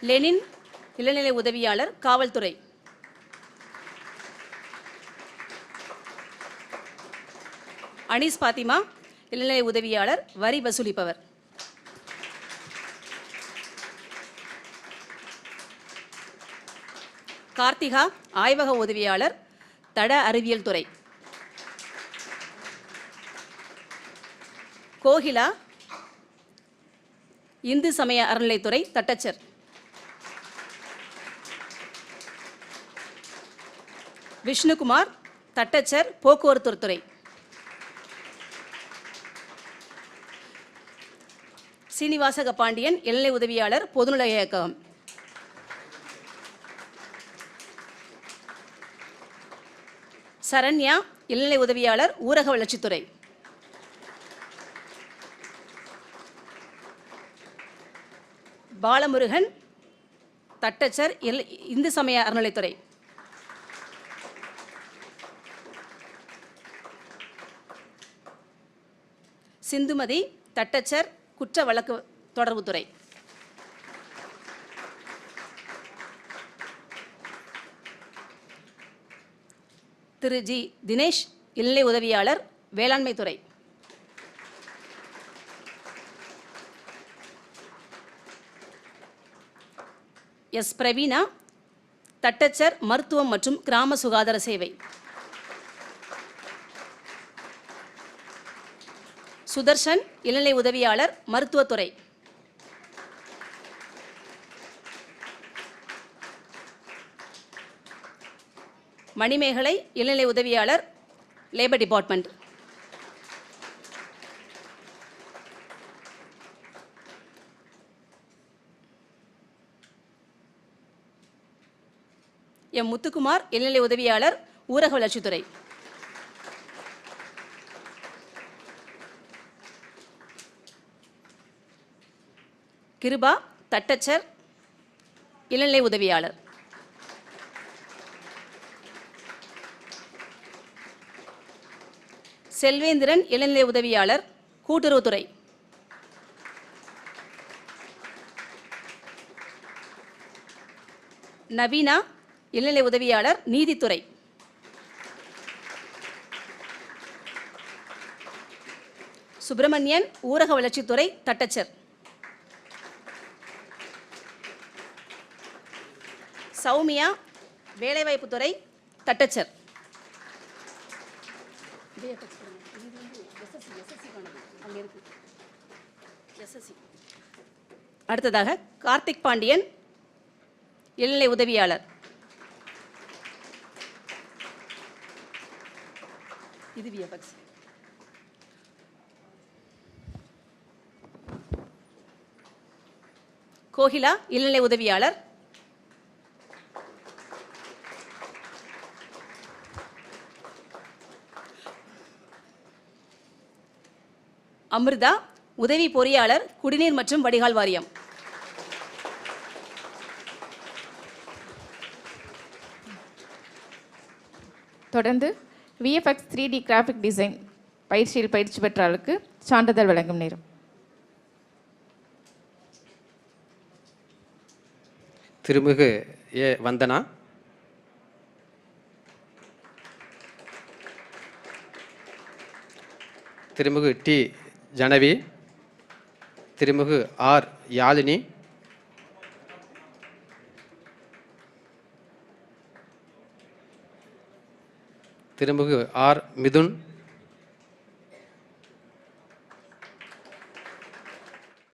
Lenin இளநிலை உதவியாளர் காவல்துறை. அனீஸ் பாத்திமா இளநிலை உதவியாளர் வரி வசூலிப்பவர். கார்த்திகா ஆய்வக உதவியாளர் தட அறிவியல் துறை. கோகிலா இந்து சமய அறநிலைத்துறை தட்டச்சர். விஷ்ணுகுமார் தட்டச்சர் போக்குவரத்து துறை. சீனிவாசக பாண்டியன் இளநிலை உதவியாளர் பொதுநல இயக்கம். சரண்யா இளநிலை உதவியாளர் ஊரக வளர்ச்சித்துறை. பாலமுருகன் தட்டச்சர் இந்து சமய அறநிலைத்துறை. சிந்துமதி தட்டச்சர் குற்ற வழக்கு தொடர்புத்துறை. திரு. ஜி. தினேஷ் இல்லை உதவியாளர் வேளாண்மை துறை. எஸ். பிரவீனா தட்டச்சர் மருத்துவம் மற்றும் கிராம சுகாதார சேவை. சுதர்ஷன் இளநிலை உதவியாளர் மருத்துவத்துறை. மணிமேகலை இளநிலை உதவியாளர் லேபர் டிபார்ட்மெண்ட் எம் முத்துக்குமார் இளநிலை உதவியாளர் ஊரக வளர்ச்சித்துறை. கிருபா தட்டச்சர் இளநிலை உதவியாளர். செல்வேந்திரன் இளநிலை உதவியாளர் கூட்டுறவுத்துறை. நவீனா இளநிலை உதவியாளர் நீதித்துறை. சுப்பிரமணியன் ஊரக வளர்ச்சித்துறை தட்டச்சர். சௌமியா வேலைவாய்ப்புத்துறை தட்டச்சர். அடுத்ததாக கார்த்திக் பாண்டியன் இளநிலை உதவியாளர். இது விஎஃப்எக்ஸ் கோகிலா இளநிலை உதவியாளர். அமிர்தா உதவி பொறியாளர் குடிநீர் மற்றும் வடிகால் வாரியம். தொடர்ந்து VFX three D graphic design பயிற்சியில் பயிற்சி பெற்ற ஆளுக்கு சான்றிதழ் வழங்கும் நேரம். திருமிகு ஏ வந்தனா. திருமிகு டி ஜனவி திருமுகு ஆர் யாழினி திருமுகு ஆர் மிதுன்